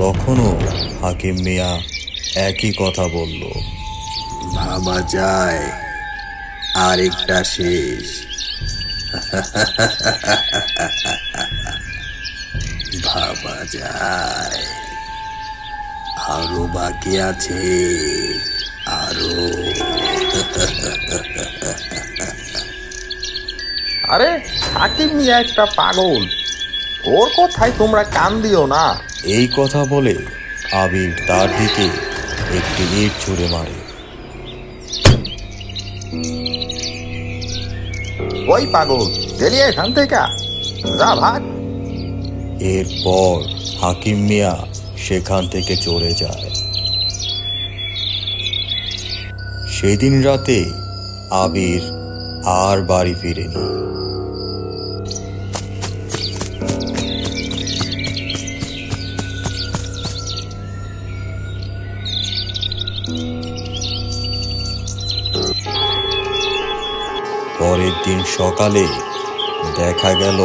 তখনও হাকিম মিয়া একই কথা বলল। ভাবা যায় আরেকটা শেষ। ভাবা যায় আরও বাকি আছে আরও। আরে হাকিম মিয়া একটা পাগল। ওর কথায় তোমরা কান দিও না। এই কথা বলে আবির তার দিকে একটি ইট ছুঁড়ে মারে। ওই পাগল গেলিয়ে এখান থেকে? যা ভাগ। এরপর হাকিম মিয়া সেখান থেকে চলে যায়। সেদিন রাতে আবির আর বাড়ি ফিরেনি। পরের দিন সকালে দেখা গেল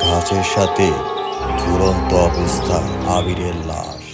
ঘাসের সাথে ঝুলন্ত অবস্থায় আবিরের লাশ।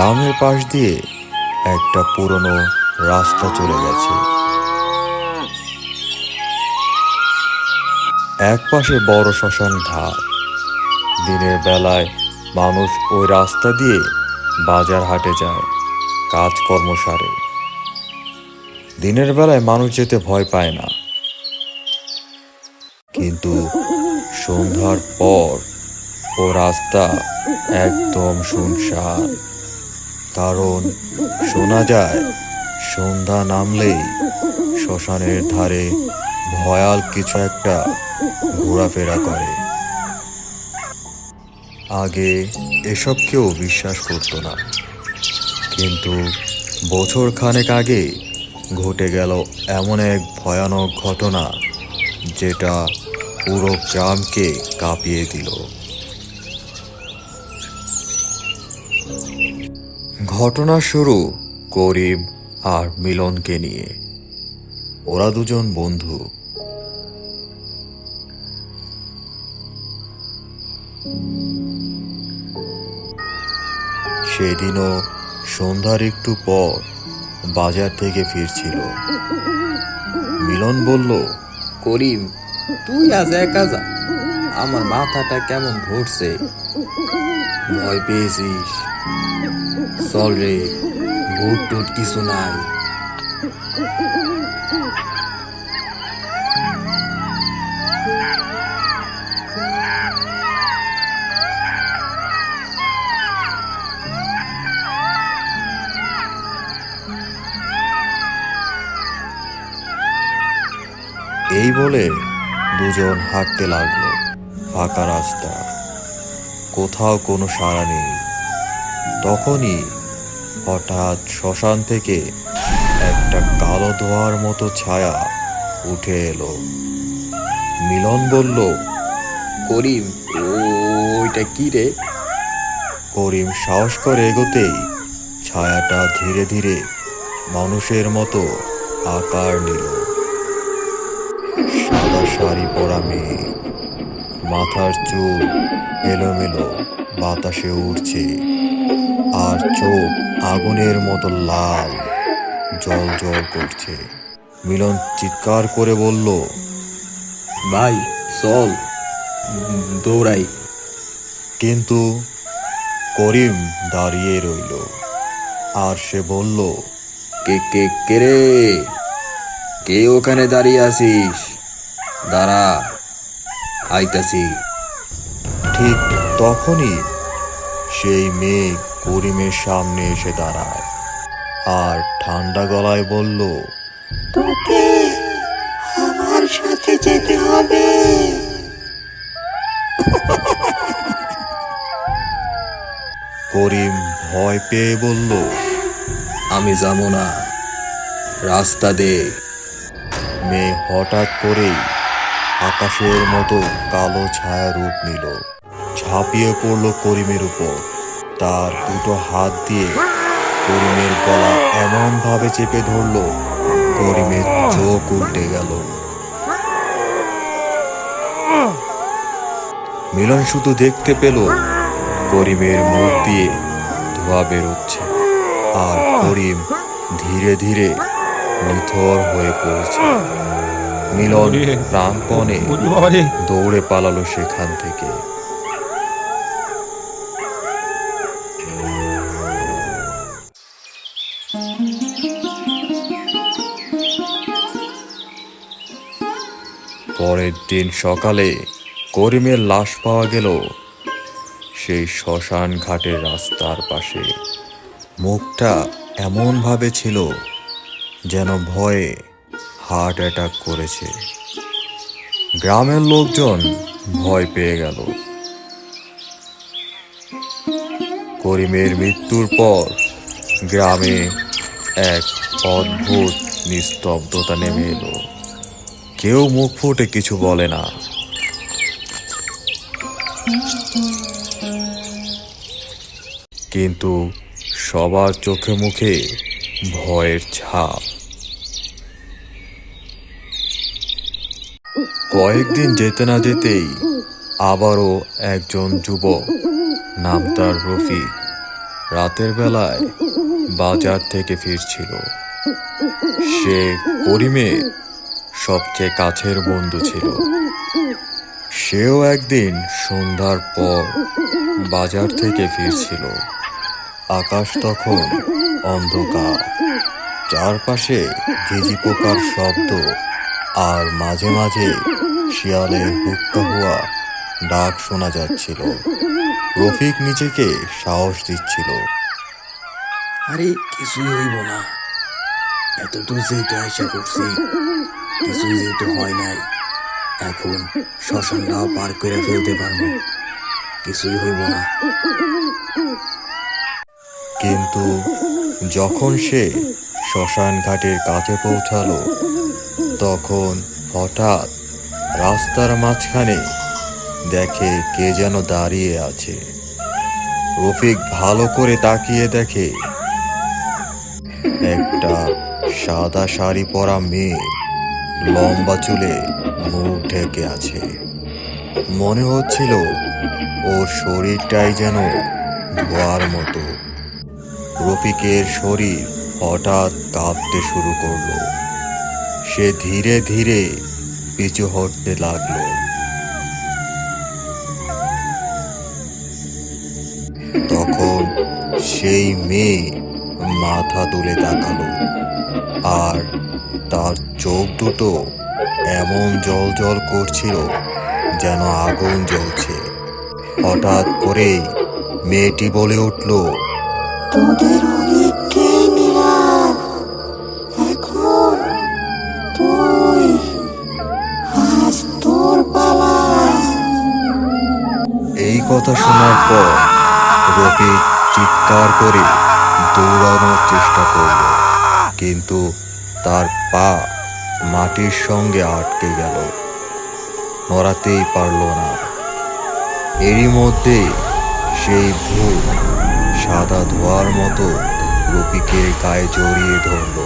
গ্রামের পাশ দিয়ে একটা পুরনো রাস্তা চলে গেছে। এক পাশে বড় শ্মশান ঘাট। দিনের বেলায় মানুষ ওই রাস্তা দিয়ে বাজার হাটে যায়, কাজকর্ম সারে। দিনের বেলায় মানুষ যেতে ভয় পায় না। কিন্তু সন্ধ্যার পর ও রাস্তা একদম শুনশান কারণ শোনা যায়, সন্ধ্যা নামলেই শ্মশানের ধারে ভয়াল কিছু একটা ঘোরাফেরা করে। আগে এসব কেউ বিশ্বাস করতো না। কিন্তু বছর খানেক আগে ঘটে গেল এমন এক ভয়ানক ঘটনা, যেটা পুরো গ্রামকে কাঁপিয়ে দিল। ঘটনা শুরু করিম আর মিলনকে নিয়ে। ওরা দুজন বন্ধু। সেদিনও সন্ধ্যার একটু পর বাজার থেকে ফিরছিল। মিলন বলল, করিম, তুই আজ একা যা। আমার মাথাটা কেমন ঘুরছে। ভয় পেয়েছিস? চল রে ভূত টুট কিছু নাই। এই বলে দুজন হাঁটতে লাগল। ফাঁকা রাস্তা। কোথাও কোনো সাড়া নেই। তখনই হঠাৎ শ্মশান থেকে একটা কালো ধোয়ার মতো ছায়া উঠে এলো। মিলন বলল, করিম ওইটা কি রে? করিম সাহস করে এগোতেই ছায়াটা ধীরে ধীরে মানুষের মতো আকার নিল। সাদা শাড়ি পরা মেয়ে, মাথার চুল এলোমেলো, বাতাসে উড়ছে। চোখ আগুনের মতো লাল জল জল করছে। মিলন চিৎকার করে বলল ভাই চল দৌড়াই। কিন্তু করিম দাঁড়িয়ে রইল। আর সে বলল কে কে কে রে? কে ওখানে দাঁড়িয়ে আছিস? দাঁড়া আইতাছি। ঠিক তখনই সেই মেয়ে করিমের সামনে এসে দাঁড়ায়। আর ঠান্ডা গলায় বলল তোকে আমার সাথে যেতে হবে। করিম ভয় পেয়ে বলল আমি যাব না। রাস্তা দে। মেয়ে হঠাৎ করেই আকাশের মতো কালো ছায়া রূপ নিল। ঝাঁপিয়ে পড়ল করিমের উপর। তার দুটো হাত দিয়ে করিমের গলা এমন ভাবে চেপে ধরল করিমের চোখ উল্টে গেল। মিলন শুধু দেখতে পেল করিমের মুখ দিয়ে ধোয়া বেরোচ্ছে আর করিম ধীরে ধীরে নিথর হয়ে পড়ছে। মিলন প্রাণপণে দৌড়ে পালালো সেখান থেকে। পরের দিন সকালে করিমের লাশ পাওয়া গেল। সেই শ্মশান ঘাটের রাস্তার পাশে। মুখটা এমনভাবে ছিল যেন ভয়ে হার্ট অ্যাটাক করেছে। গ্রামের লোকজন ভয় পেয়ে গেল। করিমের মৃত্যুর পর গ্রামে এক অদ্ভুত নিস্তব্ধতা নেমে এলো। কেউ মুখ ফুটে কিছু বলে না। কিন্তু সবার চোখে মুখে ভয়ের ছাপ। কয়েকদিন যেতে না যেতেই আবারও একজন যুবক নাম তার রফিক রাতের বেলায় বাজার থেকে ফিরছিল। সে করিমের সবচেয়ে কাছের বন্ধু ছিল। সেও একদিন সন্ধ্যার পর বাজার থেকে ফিরছিল। আকাশ তখন অন্ধকার। চারপাশে ঝিঝি পোকার শব্দ আর মাঝে মাঝে শিয়ালের হুক্কা হওয়া ডাক শোনা যাচ্ছিল। রফিক নিজেকে সাহস দিচ্ছিল। আরে, কিছুই হইব না। এত দূর যেহেতু আশা করছি কিছুই যেহেতু হয় নাই। এখন শ্মশানটাও পার করে ফেলতে পারব। কিছুই হইব না। কিন্তু যখন সে শ্মশান ঘাটের কাছে পৌঁছালো, তখন হঠাৎ রাস্তার মাঝখানে দেখে কে যেন দাঁড়িয়ে আছে। রফিক ভালো করে তাকিয়ে দেখে, একটা সাদা শাড়ি পরা মেয়ে লম্বা চুলে মুখ ঢেকে আছে। মনে হচ্ছিল ওর শরীরটাই যেন ধোয়ার মতো। রফিকের শরীর হঠাৎ কাঁপতে শুরু করল। সে ধীরে ধীরে পিছু হটতে লাগল। তখন সেই মেয়ে মাথা তুলে তাকালো, আর তার চোখ দুটো এমন জল জল করছিল যেন আগুন জ্বলছে। হঠাৎ করেই মেয়েটি বলে উঠল তোদের অনেককেই নিলাম। এখন তুই আজ তোর পালা। এই কথা শোনার পর রফিক চিৎকার করে দৌড়ানোর চেষ্টা করল কিন্তু তার পা মাটির সঙ্গে আটকে গেল। নড়াতেই পারল না। এরই মধ্যে সেই ভূত সাদা ধোয়ার মতো রফিকের গায়ে জড়িয়ে ধরল।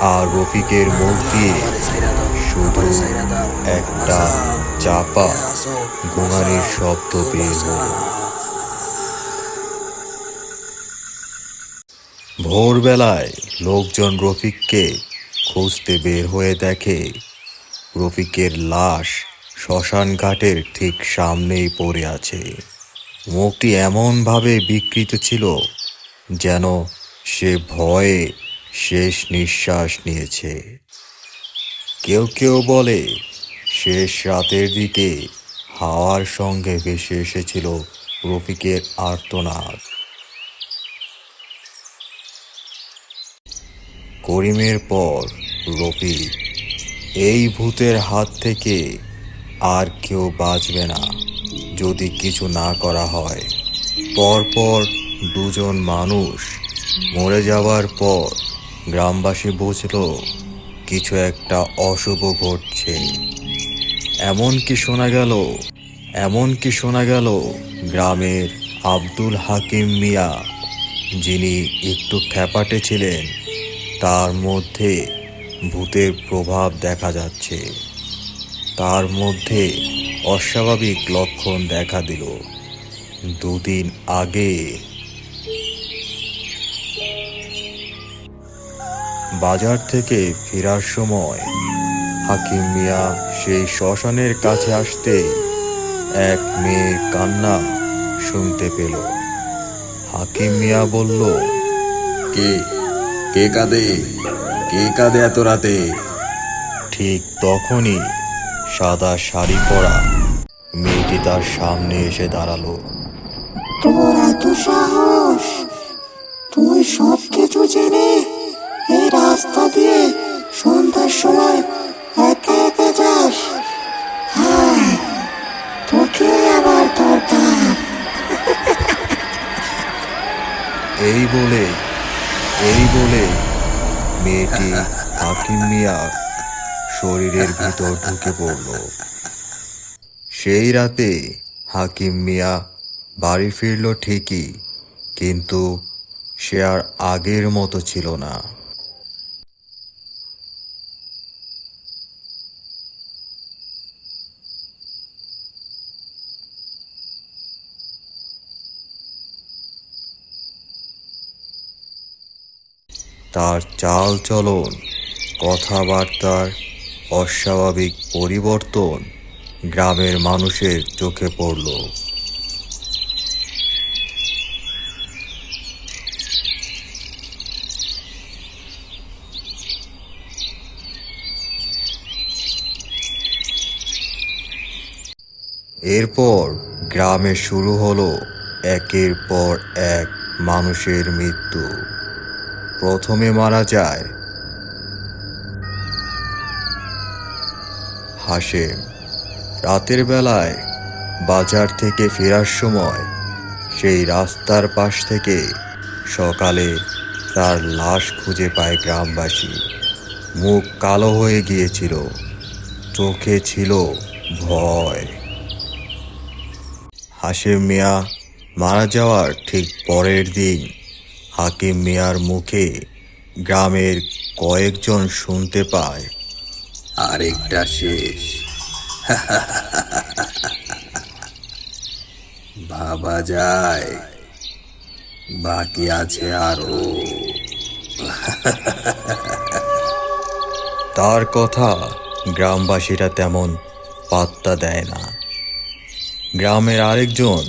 আর রফিকের মুখ দিয়ে শুধু একটা চাপা গোঙানির শব্দ হলো। ভোরবেলায় লোকজন রফিককে খুঁজতে বের হয়ে দেখে রফিকের লাশ শ্মশান ঘাটের ঠিক সামনেই পড়ে আছে। মুখটি এমনভাবে বিকৃত ছিল যেন সে ভয়ে শেষ নিঃশ্বাস নিয়েছে। কেউ কেউ বলে শেষ রাতের দিকে হাওয়ার সঙ্গে ভেসে এসেছিল রফিকের আর্তনাদ। করিমের পর রফিক এই ভূতের হাত থেকে আর কেউ বাঁচবে না। যদি কিছু না করা হয়, পরপর দুজন মানুষ মরে যাওয়ার পর গ্রামবাসী বুঝল, কিছু একটা অশুভ ঘটছে। এমন কি শোনা গেল এমন কি শোনা গেল গ্রামের আব্দুল হাকিম মিয়া, যিনি একটু খ্যাপাটে ছিলেন তার মধ্যে ভূতের প্রভাব দেখা যাচ্ছে। তার মধ্যে অস্বাভাবিক লক্ষণ দেখা দিল। দুদিন আগে বাজার থেকে ফেরার সময় হাকিম মিয়া সেই শ্মশানের কাছে আসতে এক মেয়ের কান্না শুনতে পেল। হাকিম মিয়া বলল, কে? কে কাঁদে কে কাঁদে এত রাতে? ঠিক তখনই সাদা শাড়ি পরা মেয়েটি তার সামনে এসে দাঁড়াল। তোর এত সাহস? তুই সব কিছু জেনে এই রাস্তা দিয়ে সন্ধ্যার সময় একা একা যাস? হায় তোকে আবার দরকার। এই বলে বলে, মেয়েটি হাকিম মিয়া শরীরের ভিতর ঢুকে পড়ল। সেই রাতে হাকিম মিয়া বাড়ি ফিরল ঠিকই, কিন্তু সে আর আগের মতো ছিল না। তার চাল চলন, কথাবার্তার অস্বাভাবিক পরিবর্তন গ্রামের মানুষের চোখে পড়ল। এরপর গ্রামে শুরু হলো একের পর এক মানুষের মৃত্যু। প্রথমে মারা যায় হাসেম রাতের বেলায় বাজার থেকে ফেরার সময় সেই রাস্তার পাশ থেকে সকালে তার লাশ খুঁজে পায় গ্রামবাসী। মুখ কালো হয়ে গিয়েছিল। চোখে ছিল ভয়। হাসেম মিয়া মারা যাওয়ার ঠিক পরের দিন হাকিম মিয়ার মুখে গ্রামের কয়েকজন শুনতে পায়। আরেকটা শেষ। ভাবা যায়। বাকি আছে আরও। তার কথা গ্রামবাসীরা তেমন পাত্তা দেয় না। গ্রামের আরেকজন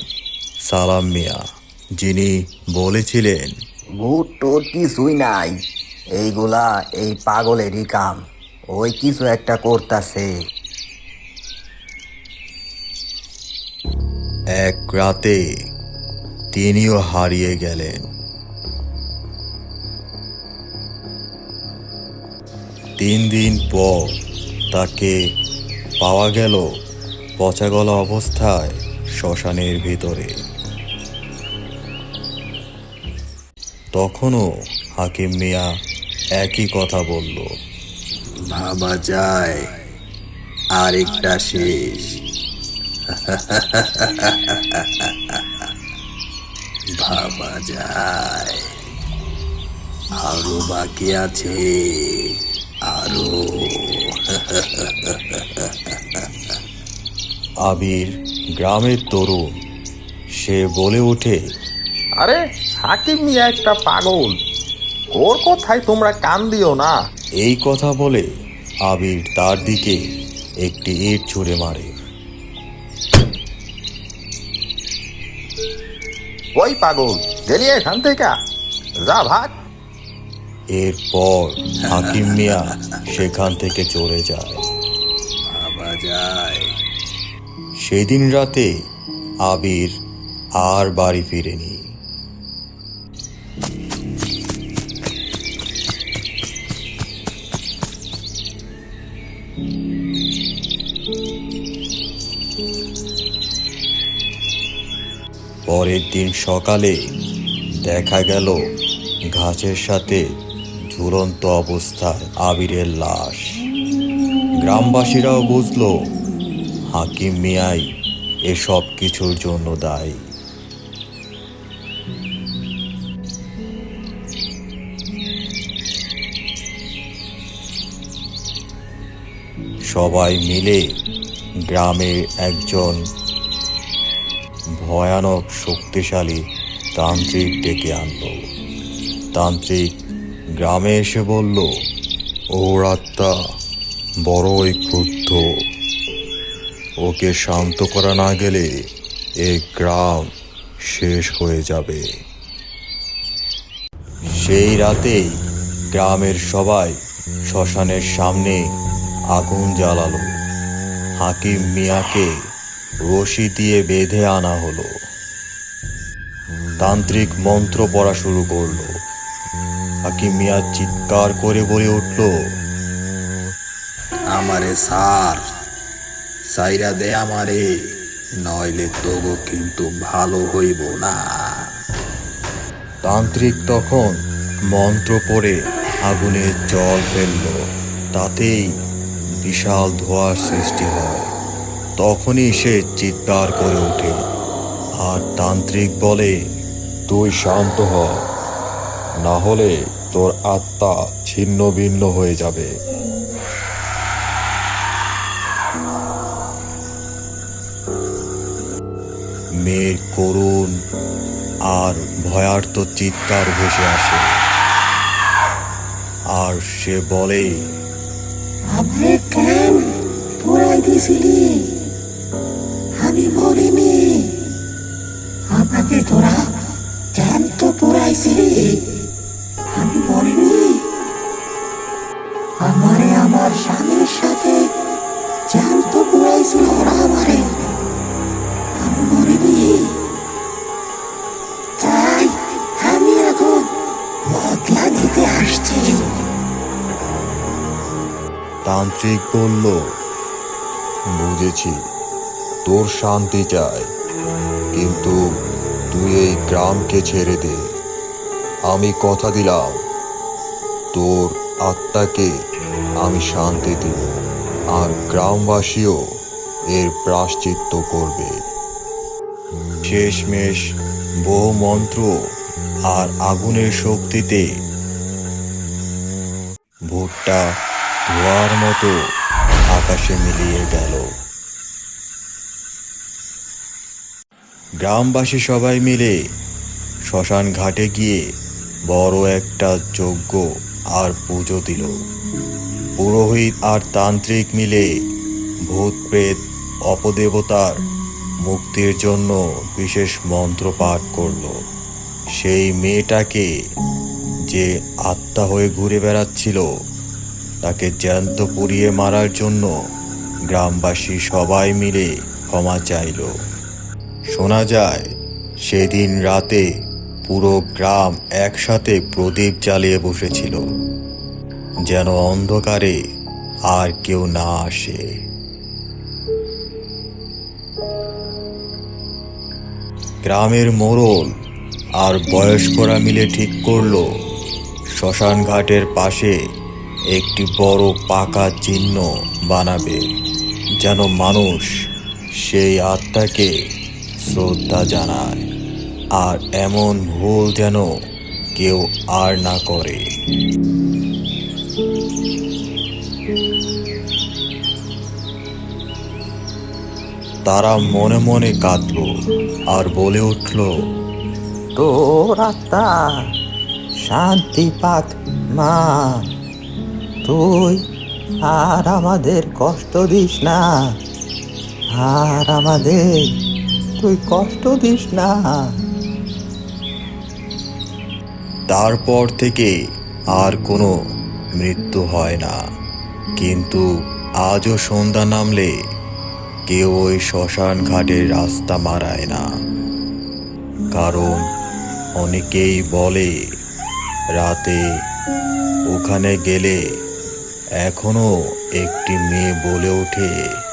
সালাম মিয়া, যিনি বলেছিলেন ভূত টোট কিছুই নাই। এইগুলা এই পাগলেরই কাম। ওই কিছু একটা করতাছে। এক রাতে তিনিও হারিয়ে গেলেন। তিন দিন পর তাকে পাওয়া গেল পচাগলা অবস্থায় শ্মশানের ভিতরে। তখনও হাকিম মিয়া একই কথা বলল। ভাবা যায় আরেকটা শেষ। ভাবা যায় আরও বাকি আছে আরও। আবির গ্রামের তরুণ সে বলে ওঠে আরে হাকিম মিয়া একটা পাগল। ওর কথায় তোমরা কান দিও না। এই কথা বলে আবির তার দিকে একটি ইট ছুঁড়ে মারে। ওই পাগল গেলি এখান থেকে। যা ভাগ। এরপর হাকিম মিয়া সেখান থেকে চলে যায়। ভাবা যায়। সেদিন রাতে আবির আর বাড়ি ফিরেনি। পরের দিন সকালে দেখা গেল ঘাসের সাথে ঝুলন্ত অবস্থায় আবিরের লাশ। গ্রামবাসীরাও বুঝলো, হাকিম মিয়াই এসব কিছুর জন্য দায়ী। সবাই মিলে গ্রামের একজন ভয়ানক শক্তিশালী তান্ত্রিক ডেকে আনলো। তান্ত্রিক গ্রামে এসে বলল, ওর আত্মা বড়ই ক্রুদ্ধ। ওকে শান্ত করা না গেলে এই গ্রাম শেষ হয়ে যাবে। সেই রাতেই গ্রামের সবাই শ্মশানের সামনে আগুন জ্বালালো। হাকিম মিয়াকে রশি দিয়ে বেঁধে আনা হলো। তান্ত্রিক মন্ত্র পড়া শুরু করল। হাকিম মিয়া চিৎকার করে বলে উঠল আমারে সার সাইরা দে আমারে নইলে তবু কিন্তু ভালো হইব না। তান্ত্রিক তখন মন্ত্র পড়ে আগুনে জল ফেলল। তাতেই বিশাল ধোঁয়ার সৃষ্টি হয়। তখনই সে চিৎকার করে ওঠে আর তান্ত্রিক বলে তুই শান্ত হ। না হলে তোর আত্মা ছিন্ন ভিন্ন হয়ে যাবে। মেয়ের করুণ আর ভয়ার্ত চিৎকার ভেসে আসে। আর সে বলে আপনি কেন পুরাই দিছিলি? তোরা জ্যান্ত পুরাইছিলি আমি মরিনি। আমারে, আমার স্বামীর সাথে জ্যান্ত পুরাইছিল ওরা আমারে। আমি মরিনি। তাই আমি এখন বদলা নিতে আসছি। তান্ত্রিক বলল, বুঝেছি, তোর শান্তি চাই, কিন্তু তুই এই গ্রামকে ছেড়ে দে। আমি কথা দিলাম। তোর আত্মাকে আমি শান্তি দেব আর গ্রামবাসীও এর প্রাশ্চিত্য করবে। শেষমেশ বহু মন্ত্র আর আগুনের শক্তিতে ভুট্টা ধোয়ার মতো আকাশে মিলিয়ে গেল। গ্রামবাসী সবাই মিলে শ্মশান ঘাটে গিয়ে বড় একটা যজ্ঞ আর পুজো দিল। পুরোহিত আর তান্ত্রিক মিলে ভূত প্রেত অপদেবতার মুক্তির জন্য বিশেষ মন্ত্র পাঠ করল। সেই মেয়েটাকে যে আত্মা হয়ে ঘুরে বেড়াচ্ছিল, তাকে জ্যান্ত পুড়িয়ে মারার জন্য গ্রামবাসী সবাই মিলে ক্ষমা চাইল। শোনা যায়, সেদিন রাতে পুরো গ্রাম একসাথে প্রদীপ জ্বালিয়ে বসেছিল, যেন অন্ধকারে আর কেউ না আসে। গ্রামের মোড়ল আর বয়স্করা মিলে ঠিক করল, শ্মশান ঘাটের পাশে একটি বড় পাকা চিহ্ন বানাবে, যেন মানুষ সেই আত্মাকে শ্রদ্ধা জানায়, আর এমন ভুল যেন কেউ আর না করে। তারা মনে মনে কাঁদল আর বলে উঠল, তোর আত্মা শান্তি পাক মা। তুই আর আমাদের কষ্ট দিস না। আর আমাদের তুই কষ্ট দিস না। তারপর থেকে আর কোনো মৃত্যু হয় না। কিন্তু আজও সন্ধ্যা নামলে কেউ ওই শ্মশান ঘাটের রাস্তা মারায় না। কারণ অনেকেই বলে, রাতে ওখানে গেলে এখনও একটি মেয়ে বলে ওঠে।